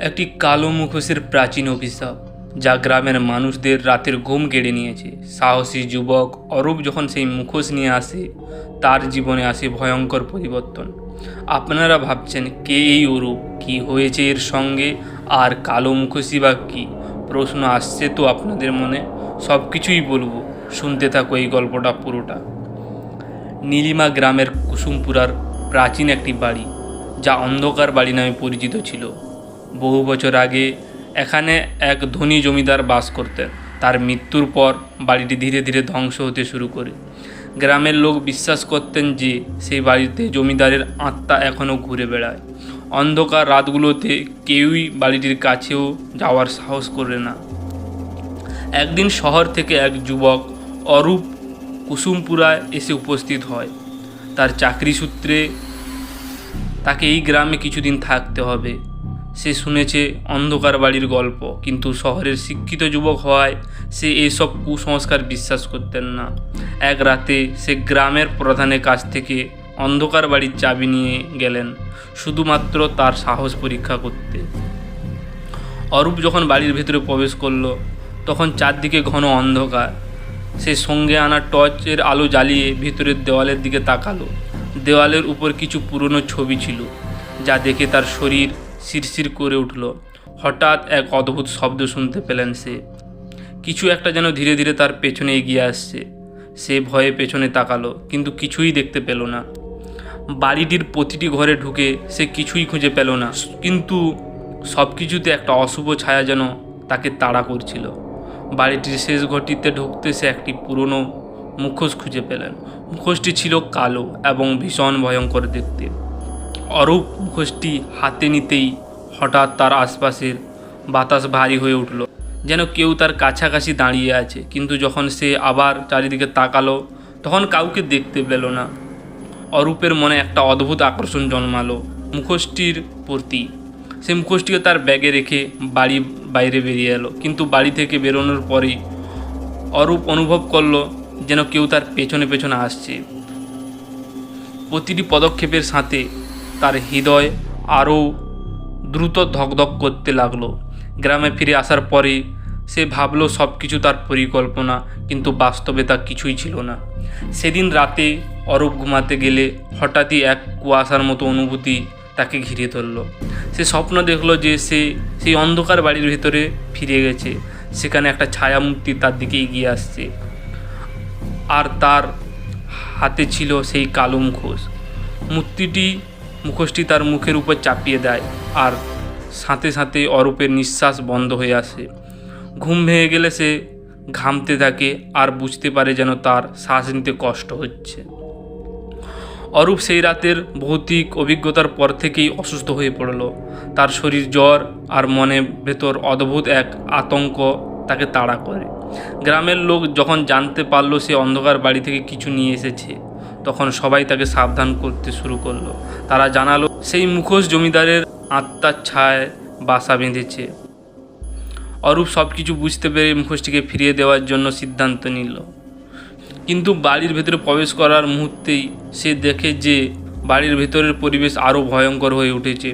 একটি কালো মুখোশের প্রাচীন অভিশাপ, যা গ্রামের মানুষদের রাতের ঘুম কেড়ে নিয়েছে। সাহসী যুবক অরূপ যখন সেই মুখোশ নিয়ে আসে, তার জীবনে আসে ভয়ঙ্কর পরিবর্তন। আপনারা ভাবছেন, কে এই অরূপ? কি হয়েছে এর সঙ্গে? আর কালো মুখোশই বা কী? প্রশ্ন আসছে তো আপনাদের মনে? সব কিছুই বলব, শুনতে থাকো এই গল্পটা পুরোটা। নীলিমা গ্রামের কুসুমপুরার প্রাচীন একটি বাড়ি, যা অন্ধকার বাড়ি নামে পরিচিত ছিল। বহু বছর আগে এখানে এক ধনী জমিদার বাস করতেন। তার মৃত্যুর পর বাড়িটি ধীরে ধীরে ধ্বংস হতে শুরু করে। গ্রামের লোক বিশ্বাস করতেন যে সেই বাড়িতে জমিদারের আত্মা এখনও ঘুরে বেড়ায়। অন্ধকার রাতগুলোতে কেউই বাড়িটির কাছেও যাওয়ার সাহস করে না। একদিন শহর থেকে এক যুবক অরূপ কুসুমপুরায় এসে উপস্থিত হয়। তার চাকরি সূত্রে তাকে এই গ্রামে কিছুদিন থাকতে হবে। সে শুনেছে অন্ধকার বাড়ির গল্প, কিন্তু শহরের শিক্ষিত যুবক হওয়ায় সে এইসব কুসংস্কার বিশ্বাস করতেন না। এক রাতে সে গ্রামের প্রধানের কাছ থেকে অন্ধকার বাড়ির চাবি নিয়ে গেলেন, শুধুমাত্র তার সাহস পরীক্ষা করতে। অরূপ যখন বাড়ির ভেতরে প্রবেশ করল, তখন চারদিকে ঘন অন্ধকার। সে সঙ্গে আনা টর্চের আলো জ্বালিয়ে ভিতরের দেওয়ালের দিকে তাকালো। দেওয়ালের উপর কিছু পুরনো ছবি ছিল, যা দেখে তার শরীর শিরশির করে উঠল। হঠাৎ এক অদ্ভুত শব্দ শুনতে পেলেন সে। কিছু একটা যেন ধীরে ধীরে তার পেছনে এগিয়ে আসছে। সে ভয়ে পেছনে তাকালো, কিন্তু কিছুই দেখতে পেল না। বাড়িটির প্রতিটি ঘরে ঢুকে সে কিছুই খুঁজে পেল না, কিন্তু সব কিছুতে একটা অশুভ ছায়া যেন তাকে তাড়া করছিল। বাড়িটির শেষ ঘরটিতে ঢুকতে সে একটি পুরনো মুখোশ খুঁজে পেলেন। মুখোশটি ছিল কালো এবং ভীষণ ভয়ঙ্কর দেখতে। অরূপ মুখোশটি হাতে নিতেই হঠাৎ তার আশপাশের বাতাস ভারী হয়ে উঠল, যেন কেউ তার কাছাকাছি দাঁড়িয়ে আছে। কিন্তু যখন সে আবার চারিদিকে তাকালো, তখন কাউকে দেখতে পেল না। অরূপের মনে একটা অদ্ভুত আকর্ষণ জন্মালো মুখোশটির প্রতি। সে মুখোশটিকে তার ব্যাগে রেখে বাড়ি বাইরে বেরিয়ে এলো, কিন্তু বাড়ি থেকে বেরোনোর পরেই অরূপ অনুভব করল যেন কেউ তার পেছনে পেছনে আসছে। প্রতিটি পদক্ষেপের সাথে তার হৃদয় আরও দ্রুত ধকধক করতে লাগল। গ্রামে ফিরে আসার পরে সে ভাবলো সব কিছু তার পরিকল্পনা, কিন্তু বাস্তবে তা কিছুই ছিল না। সেদিন রাতে অরূপ ঘুমাতে গেলে হঠাৎই এক কুয়াশার মতো অনুভূতি তাকে ঘিরে ধরলো। সে স্বপ্ন দেখল যে সে সেই অন্ধকার বাড়ির ভিতরে ফিরে গেছে। সেখানে একটা ছায়ামূর্তি তার দিকে এগিয়ে আসছে। আর তার হাতে ছিল সেই কালো মুখোশ। মূর্তিটি মুখোশটি তার মুখের উপর চাপিয়ে দেয় আর সাথে সাথে অরূপের নিঃশ্বাস বন্ধ হয়ে আসে। ঘুম ভেঙে গেলে সে ঘামতে থাকে আর বুঝতে পারে যেন তার শ্বাস নিতে কষ্ট হচ্ছে। অরূপ সেই রাতের ভৌতিক অভিজ্ঞতার পর থেকেই অসুস্থ হয়ে পড়ল। তার শরীর জ্বর আর মনে ভেতর অদ্ভুত এক আতঙ্ক তাকে তাড়া করে। গ্রামের লোক যখন জানতে পারল সে অন্ধকার বাড়ি থেকে কিছু নিয়ে এসেছে তখন সবাই তাকে সাবধান করতে শুরু করল। তারা জানালো, সেই মুখোশ জমিদারের আত্মার ছায় বাসা বেঁধেছে। অরূপ সব কিছু বুঝতে পেরে মুখোশটিকে ফিরিয়ে দেওয়ার জন্য সিদ্ধান্ত নিল। কিন্তু বাড়ির ভেতরে প্রবেশ করার মুহূর্তেই সে দেখে যে বাড়ির ভেতরের পরিবেশ আরও ভয়ঙ্কর হয়ে উঠেছে।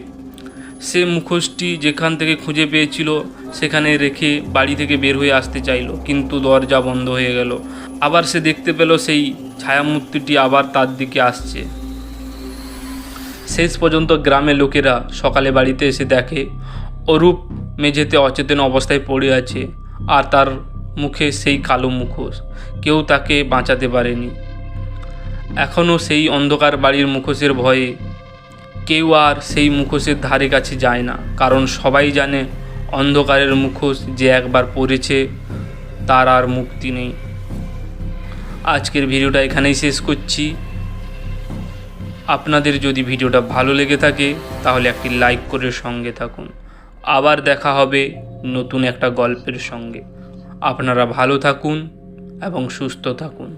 সে মুখোশটি যেখান থেকে খুঁজে পেয়েছিল, সেখানে রেখে বাড়ি থেকে বের হয়ে আসতে চাইল, কিন্তু দরজা বন্ধ হয়ে গেল। আবার সে দেখতে পেল সেই ছায়ামূর্তিটি আবার তার দিকে আসছে। শেষ পর্যন্ত গ্রামের লোকেরা সকালে বাড়িতে এসে দেখে, অরূপ মেঝেতে অচেতন অবস্থায় পড়ে আছে আর তার মুখে সেই কালো মুখোশ। কেউ তাকে বাঁচাতে পারেনি। এখনও সেই অন্ধকার বাড়ির মুখোশের ভয়ে কেউ আর সেই মুখোশের ধারে কাছে যায় না, কারণ সবাই জানে অন্ধকারের মুখোশ যে একবার পড়েছে তার আর মুক্তি নেই। আজকের ভিডিওটা এখানেই শেষ করছি। আপনাদের যদি ভিডিওটা ভালো লেগে থাকে, তাহলে একটি লাইক করে সঙ্গে থাকুন। আবার দেখা হবে নতুন একটা গল্পের সঙ্গে। আপনারা ভালো থাকুন এবং সুস্থ থাকুন।